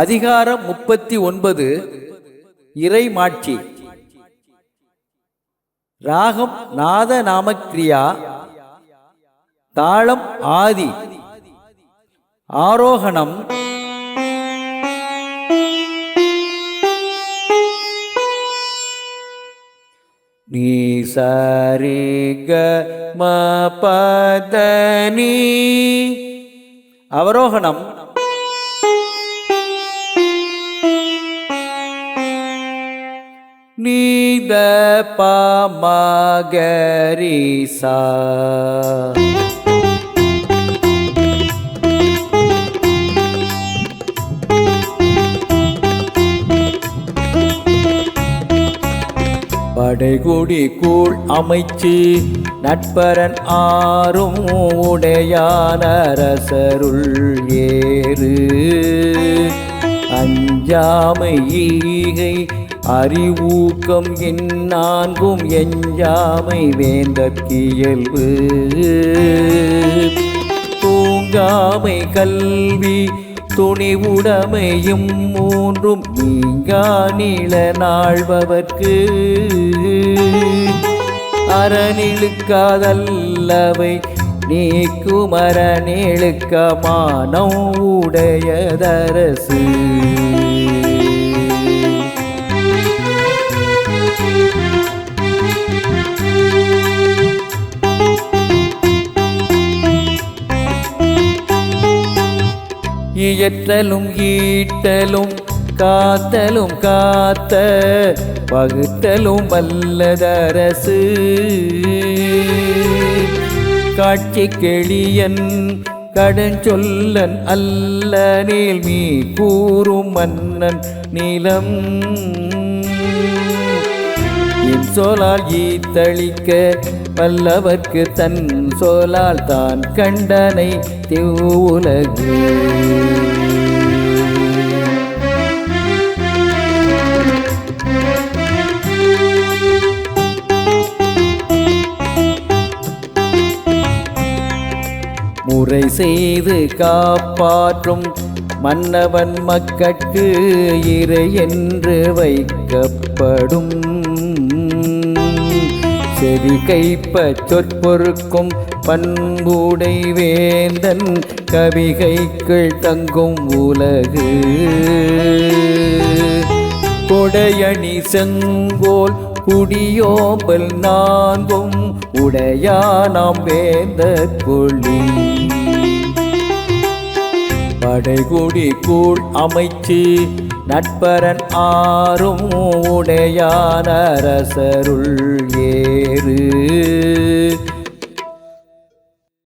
அதிகாரம் முப்பத்தி ஒன்பது இறைமாட்சி. ராகம் நாத நாமக்ரியா தாளம் ஆதி. ஆரோகணம் நீ சரிக க அவரோகணம் நீத பமகரிசா படைகுடி கூழ் அமைச்சு நட்பரன் ஆறும் உடையான அரசருள் ஏறு. அஞ்சாமை ஈகை அறிவூக்கம் எந்நான்கும் எஞ்சாமை வேந்தற்கியல்பு தூங்காமை கல்வி துணிவுடைமையும் மூன்றும் நீங்கா நீள நாழ்பவர்க்கு. அறநிழுக்காதல்லவை நீக்குமரநிழுக்க மானம் உடையதரசு. இயற்றலும் ஈட்டலும் காத்தலும் காத்த பகுத்தலும் வல்லதரசு. காட்சி கெளியன் கடுஞ்சொல்லன் அல்ல நீல் மீ கூறும் மன்னன் நிலம். சொலால் ஈத்தளிக்க வல்லவர்க்கு தன் சொலால் தான் கண்டனை திவ்வுலகு. முறை செய்து காப்பாற்றும் மன்னவன் மக்கட்கு இறை என்று வைக்கப்படும். செவி கைப்ப சொற்பொருக்கும் பண்புடை வேந்தன் கவிகைக்குள் தங்கும் உலகு. கொடையணி செங்கோல் குடியோம்பல் நான்கும் உடையானாம் வேந்த கொள்ளி படைகுடி கூழ் அமைச்சு நட்பரன் ஆறும் உடையான அரசருள் ஏறு.